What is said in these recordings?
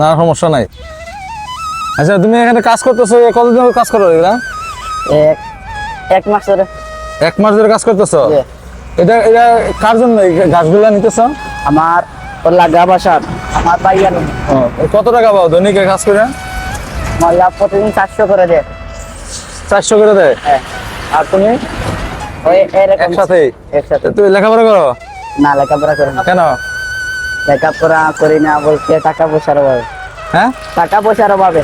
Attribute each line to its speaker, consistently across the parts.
Speaker 1: না সমস্যা নাই। আচ্ছা তুমি এখানে কাজ করতেছো কতদিন কাজ করো এগুলা?
Speaker 2: এক এক মাস ধরে।
Speaker 1: এক মাস ধরে কাজ করতেছো? এটা এটা কার জন্য গাছগুলা নিতেছো?
Speaker 2: আমার ওর লাগা বাসার আমার ভাইয়ার
Speaker 1: কত টাকা পাও দৈনিক কাজ করে?
Speaker 2: মহিলা প্রতিদিন চারশো করে দেয়।
Speaker 1: চারশো করে দেয়?
Speaker 2: হ্যাঁ।
Speaker 1: আর তুমি?
Speaker 2: ওই
Speaker 1: একসাথে।
Speaker 2: একসাথে
Speaker 1: তুমি লেখাপড়া করো?
Speaker 2: না লেখাপড়া করে
Speaker 1: কেন?
Speaker 2: লেখাপড়া করি না বলতে টাকা পয়সার অভাবে।
Speaker 1: হ্যাঁ?
Speaker 2: টাকা পয়সার অভাবে।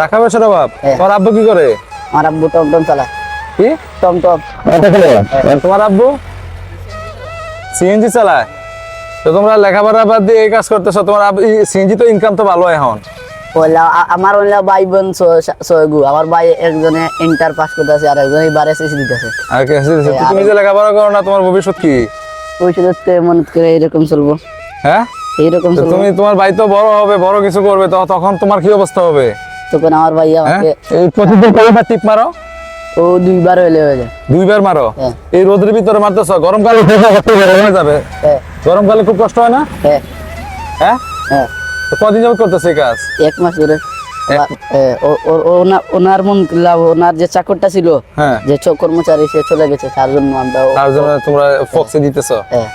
Speaker 1: টাকা পয়সার অভাব?
Speaker 2: হ্যাঁ।
Speaker 1: তোমার আব্বু কি করে?
Speaker 2: আমার আব্বু টমটম চালায়।
Speaker 1: কি?
Speaker 2: টমটম।
Speaker 1: তোমার আব্বু? সিএনজি চালায়। তো তোমরা লেখাপড়া বাদ দিয়ে এই কাজ করতেছো তোমার সিএনজি তো ইনকাম তো ভালো এখন।
Speaker 2: আমার ভাই বোন আমার ভাই একজনে ইন্টার পাস করতেছে আর একজনে এবার এসএসসি দিতেছে।
Speaker 1: আর কি তুমি যে লেখাপড়া করো না তোমার ভবিষ্যৎ কি?
Speaker 2: মনে করে এরকম চলবো।
Speaker 1: হ্যাঁ?
Speaker 2: এইরকম
Speaker 1: তুমি তোমার ভাই তো বড় হবে বড় কিছু করবে তো তখন তোমার কি অবস্থা হবে?
Speaker 2: তখন আমার ভাই
Speaker 1: হ্যাঁ?
Speaker 2: আমাকে
Speaker 1: এই প্রতিদিন কয়বার টিপ মারো?
Speaker 2: ও দুইবার হইলে হয়ে যায়।
Speaker 1: দুইবার মারো?
Speaker 2: হ্যাঁ।
Speaker 1: এই রোদের ভিতরে মারতেছ? গরমকালে গরম হয়ে যাবে।
Speaker 2: হ্যাঁ।
Speaker 1: গরমকালে খুব কষ্ট হয় না?
Speaker 2: হ্যাঁ।
Speaker 1: হ্যাঁ?
Speaker 2: হ্যাঁ।
Speaker 1: কদিন যাবে করতেছে এই কাজ?
Speaker 2: এক মাস ধরে। ওনার মন লাভ ওনার যে চাকরটা ছিল যে কর্মচারী সে চলে গেছে তার জন্য আমরা
Speaker 1: তার জন্য তোমরা ফক্সে দিতেছ?
Speaker 2: হ্যাঁ।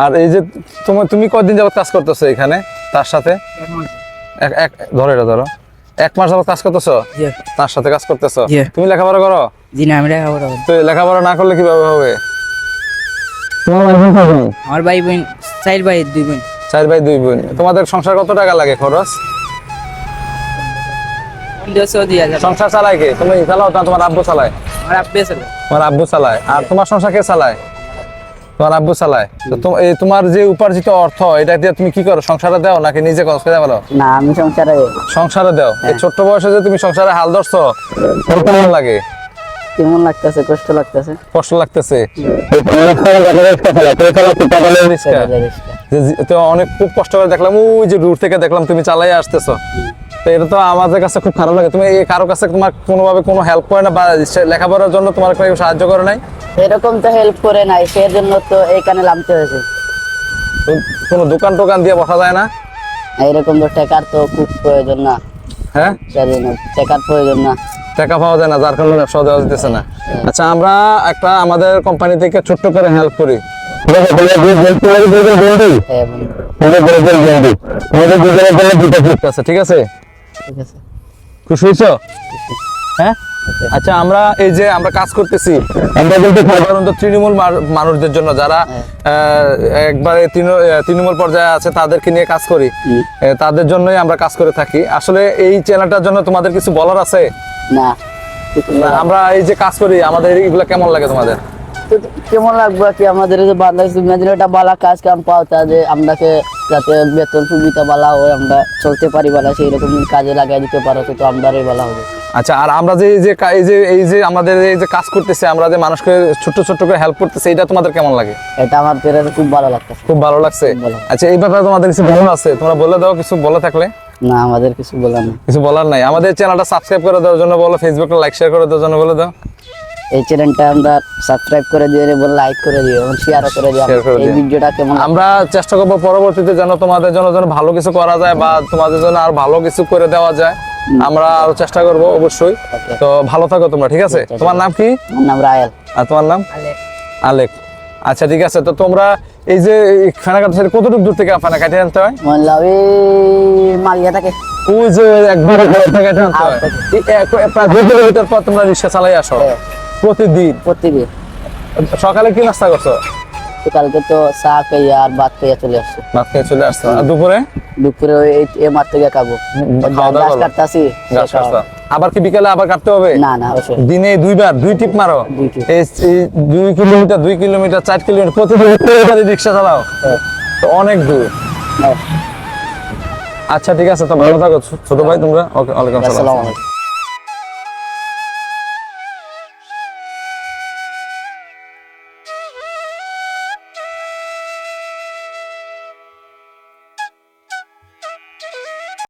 Speaker 1: আর এই যে তোমার তুমি কদিন যাবত কাজ করতেছো এখানে? তার সাথে? এক এক ধরো এটা ধরো। এক মাস যাবত কাজ করতেছো? তার সাথে কাজ করতেছো? তুমি লেখাপড়া করো?
Speaker 2: জি না আমি লেখাপড়া করি।
Speaker 1: তো লেখাপড়া না করলে কীভাবে হবে?
Speaker 2: আমার ভাই বোন চার ভাই দুই বোন।
Speaker 1: চার ভাই দুই বোন। তোমাদের সংসার কত টাকা লাগে খরচ? সংসার চালায় কে? তুমি চালাও না তোমার আব্বু চালায়।
Speaker 2: আমার আব্বে ছিল
Speaker 1: তোমার আব্বু চালায়। আর তোমার সংসার কে চালায়? তোমার আব্বু চালায়। তো তোমার যে উপার্জিত অর্থ এটা দিয়ে তুমি কি করো? সংসারে দাও নাকি নিজে খরচ করে বলো
Speaker 2: না আমি সংসারে
Speaker 1: সংসারে দাও। এই ছোট্ট বয়সে যে তুমি সংসারে হাল ধরছো কেমন লাগে?
Speaker 2: কেমন লাগতেছে? কষ্ট লাগতেছে?
Speaker 1: কষ্ট লাগতেছে? তো অনেক খুব কষ্ট করে দেখলাম ওই যে দূর থেকে দেখলাম তুমি চালাই আসতেছো। তো এটা তো আমাদের কাছে খুব খারাপ লাগে। তুমি কারও কাছে তোমার কোনোভাবে কোনো হেল্প করে না বা লেখাপড়ার জন্য তোমার কেউ সাহায্য করে নাই?
Speaker 2: এরকম তো হেল্প করে নাই সেজন্য তো এইখানে নামতে হয়েছে।
Speaker 1: কোনো দোকান টোকান দিয়ে বসা যায় না?
Speaker 2: এরকম তো টাকার তো খুব প্রয়োজন না।
Speaker 1: হ্যাঁ?
Speaker 2: টাকার প্রয়োজন না।
Speaker 1: টাকা পাওয়া যায় না যার কারণে ব্যবসা দেওয়া যেতেছে না। আচ্ছা আমরা একটা আমাদের কোম্পানি থেকে ছোট্ট করে হেল্প করি।
Speaker 2: হ্যাঁ
Speaker 1: ঠিক আছে। ঠিক আছে। খুশি হয়েছ? হ্যাঁ? আচ্ছা আমরা এই যে আমরা কাজ করতেছি আমরা বলতে সাধারণত তৃণমূল মানুষদের জন্য যারা একবারে তৃণমূল পর্যায়ে আছে তাদেরকে নিয়ে কাজ করি। তাদের জন্যই আমরা কাজ করে থাকি। আসলে এই চ্যানেলটার জন্য তোমাদের কিছু বলার আছে?
Speaker 2: না।
Speaker 1: আমরা এই যে কাজ করি আমাদের এগুলো কেমন লাগে তোমাদের?
Speaker 2: কেমন লাগবে কি আমাদের যে বাংলাদেশ বালা কাজ কাম পাও তা যে আমরাকে যাতে বেতন সুবিধা বালা হয় আমরা চলতে পারি বালা সেই রকম কাজে লাগাই দিতে পারো তো আমরাই বালা হবে।
Speaker 1: আচ্ছা আর আমরা যে যে এই যে এই যে আমাদের এই যে কাজ করতেছি আমরা যে মানুষকে ছোট্ট ছোট্ট করে হেল্প করতেছি এটা তোমাদের কেমন লাগে?
Speaker 2: এটা আমার পেরে খুব ভালো লাগতো
Speaker 1: খুব ভালো লাগছে? আচ্ছা এই ব্যাপারে তোমাদের কিছু বলার আছে? তোমরা বলে দাও কিছু বলে থাকলে।
Speaker 2: না আমাদের কিছু বলার নেই।
Speaker 1: কিছু বলার নাই। আমাদের চ্যানেলটা সাবস্ক্রাইব করে দেওয়ার জন্য বলো ফেসবুকে লাইক শেয়ার করে দেওয়ার জন্য বলে দাও।
Speaker 2: এই চ্যানেলটা আমরা সাবস্ক্রাইব করে দিয়ে বল লাইক করে দিও এবং শেয়ার করে দিও। এই ভিডিওটা কেমন
Speaker 1: আমরা চেষ্টা করব পরবর্তীতে যেন তোমাদের জন্য যেন ভালো কিছু করা যায় বা তোমাদের জন্য আর ভালো কিছু করে দেওয়া যায়। আমরা আরও চেষ্টা করব অবশ্যই। তো ভালো থাকো তোমরা ঠিক আছে? তোমার নাম কি?
Speaker 2: আমার নাম রায়াল।
Speaker 1: আর তোমার নাম? আলেক। আচ্ছা ঠিক আছে। তো তোমরা এই যে ফেনা কাটা কতটুকু দূর থেকে ফেনা কাটিয়ে আনতে হয়?
Speaker 2: মহিলা মালিয়া থাকে।
Speaker 1: ওই যে একবার ঘর থেকে কাটিয়ে আনতে হয়। এই এক- প্রায় দুই কিলোমিটার পর তোমরা রিক্সা চালাই আসো।
Speaker 2: হ্যাঁ।
Speaker 1: প্রতিদিন?
Speaker 2: প্রতিদিন।
Speaker 1: সকালে কি নাস্তা করছ?
Speaker 2: কালকে তো চা খাইয়া আর ভাত খাইয়া চলে আসছে।
Speaker 1: ভাত খেয়ে চলে আসছো। আর দুপুরে?
Speaker 2: দুপুরে ওই এ মার থেকে খাব। গাছ কাটতাছি।
Speaker 1: গাছ আবার কি বিকেলে আবার কাটতে হবে?
Speaker 2: না না
Speaker 1: দিনে দুইবার দুই টিপ মারো?
Speaker 2: দুই
Speaker 1: কিলোমিটার দুই কিলোমিটার চার কিলোমিটার প্রতিদিন রিক্সা চালাও।
Speaker 2: হ্যাঁ।
Speaker 1: তো অনেক দূর।
Speaker 2: হ্যাঁ।
Speaker 1: আচ্ছা ঠিক আছে তো ভালো থাকো ছোট ভাই তোমরা। ওকে ওয়ালাইকুম আসসালাম